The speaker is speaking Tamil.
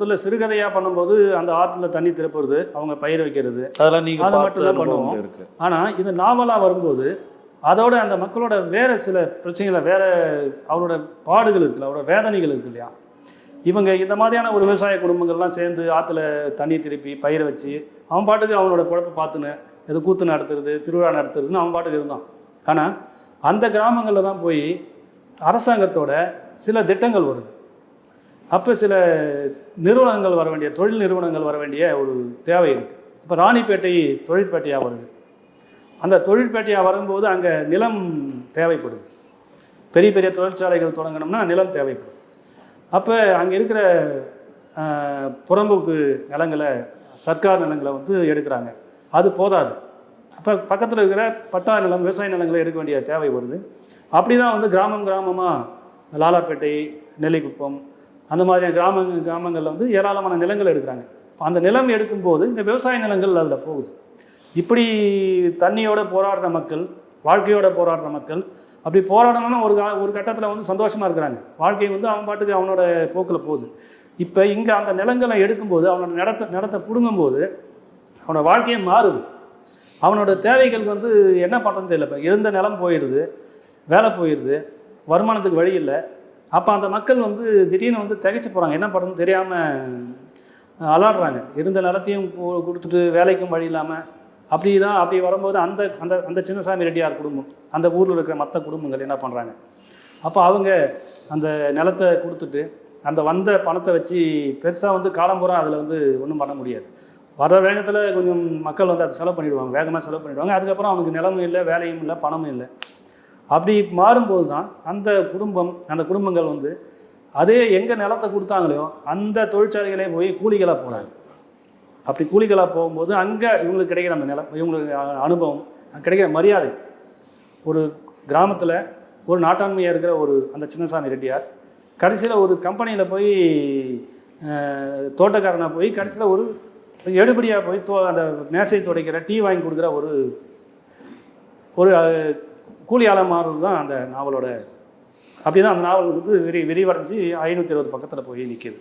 முதல்ல சிறுகதையாக பண்ணும்போது அந்த ஆற்றுல தண்ணி திருப்புறது அவங்க பயிர் வைக்கிறது. அதெல்லாம் நீங்க அதை மட்டும்தான் அனுபவம் பண்ணுவோம். ஆனால் இது நாவலாக வரும்போது அதோட அந்த மக்களோட வேற சில பிரச்சனைகளை வேற அவரோட பாடுகள் இருக்குல்ல அவரோட வேதனைகள் இருக்கு இல்லையா? இவங்க இந்த மாதிரியான ஒரு விவசாய குடும்பங்கள்லாம் சேர்ந்து ஆற்றுல தண்ணி திருப்பி பயிரை வச்சு அவன் பாட்டுக்கு அவனோட குழப்ப பார்த்துன்னு எது கூத்து நடத்துறது திருவிழா நடத்துறதுன்னு அவன் பாட்டுக்கு இருந்தான். ஆனால் அந்த கிராமங்களில் தான் போய் அரசாங்கத்தோட சில திட்டங்கள் வருது. அப்போ சில நிறுவனங்கள் வர வேண்டிய தொழில் நிறுவனங்கள் வர வேண்டிய ஒரு தேவை இருக்குது இப்போ ராணிப்பேட்டை தொழிற்பேட்டையாக வருது. அந்த தொழிற்பேட்டையாக வரும்போது அங்கே நிலம் தேவைப்படுது. பெரிய பெரிய தொழிற்சாலைகள் தொடங்கணும்னா நிலம் தேவைப்படும். அப்போ அங்கே இருக்கிற புறம்போக்கு நிலங்களை சர்க்கார் நிலங்களை வந்து எடுக்கிறாங்க. அது போதாது. அப்போ பக்கத்தில் இருக்கிற பட்டா நிலம் விவசாய நிலங்களை எடுக்க வேண்டிய தேவை வருது. அப்படி தான் வந்து கிராமம் கிராமமாக லாலாப்பேட்டை நெல்லிக்குப்பம் அந்த மாதிரியான கிராம கிராமங்களில் வந்து ஏராளமான நிலங்கள் எடுக்கிறாங்க. அந்த நிலம் எடுக்கும்போது இந்த விவசாய நிலங்கள் அதில் போகுது. இப்படி தண்ணியோட போராடுற மக்கள் வாழ்க்கையோட போராடுற மக்கள் அப்படி போராடணும்னா ஒரு கா ஒரு கட்டத்தில் வந்து சந்தோஷமாக இருக்கிறாங்க. வாழ்க்கை வந்து அவன் பாட்டுக்கு அவனோட போக்கில் போகுது. இப்போ இங்கே அந்த நிலங்களை எடுக்கும்போது அவனோட நிலத்தை நிலத்தை பிடுங்கும்போது அவனோட வாழ்க்கையே மாறுது. அவனோட தேவைகளுக்கு வந்து என்ன பண்ணுறதுன்னு தெரியல. இப்போ இருந்த நிலம் போயிடுது வேலை போயிடுது வருமானத்துக்கு வழி இல்லை. அப்போ அந்த மக்கள் வந்து திடீர்னு வந்து திகைச்சு போகிறாங்க என்ன பண்ணுறதுன்னு தெரியாமல் அலாடுறாங்க. இருந்த நிலத்தையும் கொடுத்துட்டு வேலைக்கும் வழி இல்லாமல் அப்படி தான் அப்படி வரும்போது அந்த அந்த அந்த சின்னசாமி ரெட்டியார் குடும்பம் அந்த ஊரில் இருக்கிற மற்ற குடும்பங்கள் என்ன பண்ணுறாங்க அப்போ அவங்க அந்த நிலத்தை கொடுத்துட்டு அந்த வந்த பணத்தை வச்சு பெருசாக வந்து காலம்புறம் அதில் வந்து ஒன்றும் பண்ண முடியாது. வர வேகத்தில் கொஞ்சம் மக்கள் வந்து அதை செலவு பண்ணிவிடுவாங்க வேகமாக செலவு பண்ணிடுவாங்க. அதுக்கப்புறம் அவனுக்கு நிலமும் இல்லை வேலையும் இல்லை பணமும் இல்லை. அப்படி மாறும்போது தான் அந்த குடும்பம் அந்த குடும்பங்கள் வந்து அதே எங்கே நிலத்தை கொடுத்தாங்களோ அந்த தொழிற்சாலைகளே போய் கூலிகளாக போகிறாங்க அப்படி கூலிகளாக போகும்போது அங்கே இவங்களுக்கு கிடைக்கிற அந்த நிலம் இவங்களுக்கு அனுபவம் கிடைக்கிற மரியாதை. ஒரு கிராமத்தில் ஒரு நாட்டாண்மையாக இருக்கிற ஒரு அந்த சின்னசாமி ரெட்டியார் கடைசியில் ஒரு கம்பெனியில் போய் தோட்டக்காரனாக போய் கடைசியில் ஒரு எடுபடியாக போய் தோ அந்த மேசை துடைக்கிற டீ வாங்கி கொடுக்குற ஒரு ஒரு அஹ், கூலியாளர் மாறுறது தான் அந்த நாவலோட அப்படி தான் அந்த நாவல் வந்து விரி விரிவடைஞ்சு ஐநூற்றி இருபது பக்கத்தில் போய் நிற்கிது